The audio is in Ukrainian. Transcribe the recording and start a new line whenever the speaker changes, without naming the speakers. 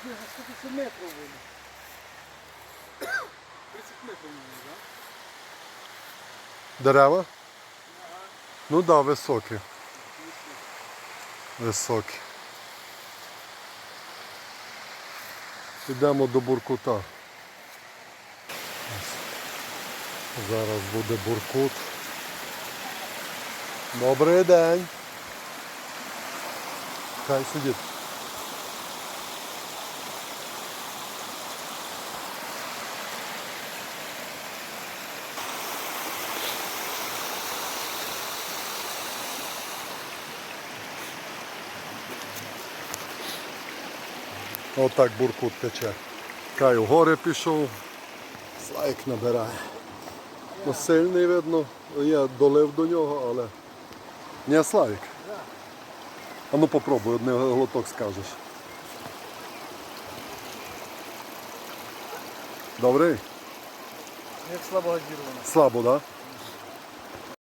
Скільки метрів воно? 30 метрів, мабуть, так?
Дерева? Ну так, да, високі. Високі. Йдемо до буркута. Зараз буде буркут. Добрий день. Хай сидить. Отак буркут тече. Кай у гори пішов, слайк набирає. Ну, сильний видно, я долив до нього, але не славік. А ну попробуй, один глоток скажеш. Добрий?
Як слабо газіровано.
Слабо, так? Да?